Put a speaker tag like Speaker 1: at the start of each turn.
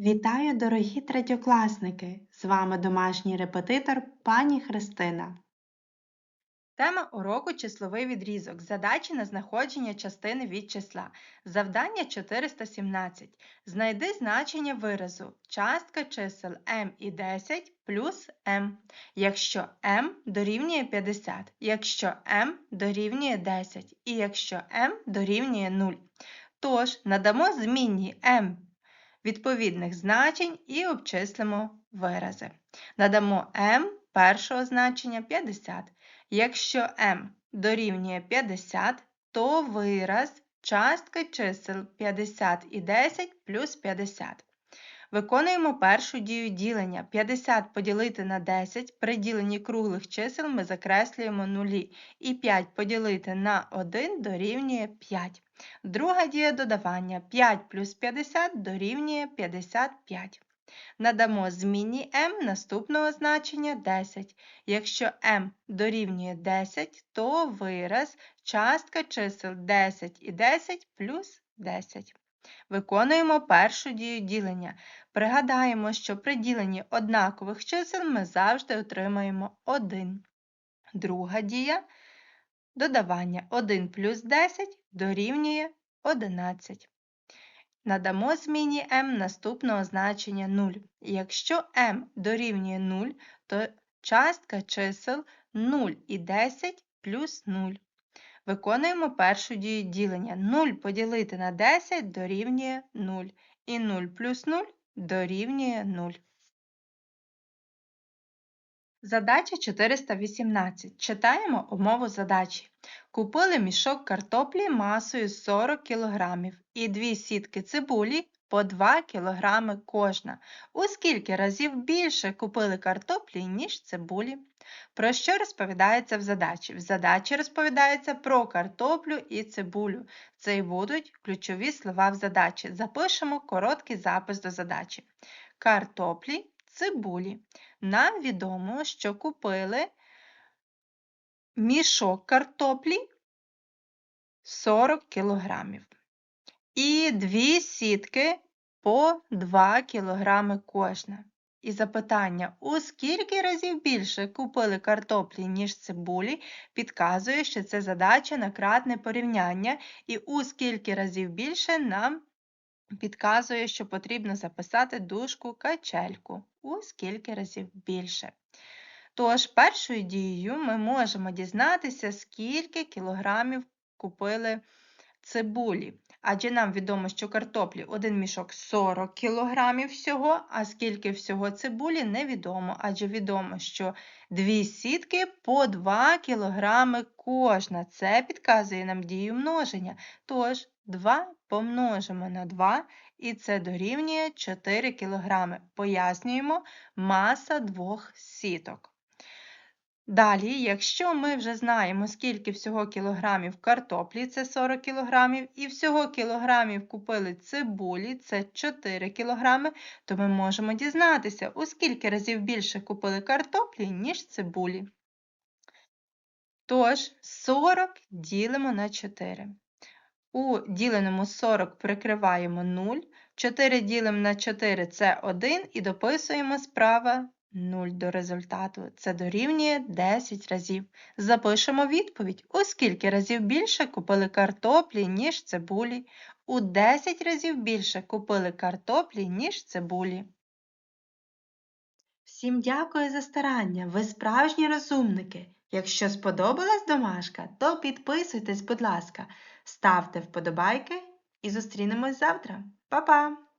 Speaker 1: Вітаю, дорогі третьокласники! З вами домашній репетитор пані Христина.
Speaker 2: Тема уроку числовий відрізок. Задачі на знаходження частини від числа. Завдання 417. Знайди значення виразу частка чисел m і 10 плюс m, якщо m дорівнює 50, якщо m дорівнює 10 і якщо m дорівнює 0. Тож надамо змінні m відповідних значень і обчислимо вирази. Надамо m першого значення 50. Якщо m дорівнює 50, то вираз частка чисел 50 і 10 плюс 50. Виконуємо першу дію ділення. 50 поділити на 10, при діленні круглих чисел ми закреслюємо нулі. І 5 поділити на 1 дорівнює 5. Друга дія додавання 5 плюс 50 дорівнює 55. Надамо змінні m наступного значення 10. Якщо m дорівнює 10, то вираз частка чисел 10 і 10 плюс 10. Виконуємо першу дію ділення. Пригадаємо, що при діленні однакових чисел ми завжди отримаємо 1. Друга дія додавання 1 плюс 10 дорівнює 11. Надамо зміні m наступного значення 0. Якщо m дорівнює 0, то частка чисел 0 і 10 плюс 0. Виконуємо першу дію ділення. 0 поділити на 10 дорівнює 0. І 0 плюс 0 дорівнює 0. Задача 418. Читаємо умову задачі. Купили мішок картоплі масою 40 кг і дві сітки цибулі по 2 кг кожна. У скільки разів більше купили картоплі, ніж цибулі? Про що розповідається в задачі? В задачі розповідається про картоплю і цибулю. Це й будуть ключові слова в задачі. Запишемо короткий запис до задачі. Картоплі, цибулі. Нам відомо, що купили мішок картоплі 40 кг. І дві сітки по 2 кг кожна. І запитання, у скільки разів більше купили картоплі, ніж цибулі, підказує, що це задача на кратне порівняння, і у скільки разів більше нам підказує, що потрібно записати дужку качельку у скільки разів більше. Тож, першою дією ми можемо дізнатися, скільки кілограмів купили цибулі. Адже нам відомо, що картоплі один мішок 40 кг всього, а скільки всього цибулі невідомо, адже відомо, що дві сітки по 2 кг кожна. Це підказує нам дію множення. Тож 2 помножимо на 2 і це дорівнює 4 кг. Пояснюємо маса двох сіток. Далі, якщо ми вже знаємо, скільки всього кілограмів картоплі, це 40 кілограмів, і всього кілограмів купили цибулі, це 4 кілограми, то ми можемо дізнатися, у скільки разів більше купили картоплі, ніж цибулі. Тож, 40 ділимо на 4. У діленому 40 прикриваємо 0, 4 ділимо на 4 це 1 і дописуємо справа 0 до результату. Це дорівнює 10 разів. Запишемо відповідь. У скільки разів більше купили картоплі, ніж цибулі. У 10 разів більше купили картоплі, ніж цибулі.
Speaker 1: Всім дякую за старання. Ви справжні розумники. Якщо сподобалась домашка, то підписуйтесь, будь ласка, ставте вподобайки і зустрінемось завтра. Па-па!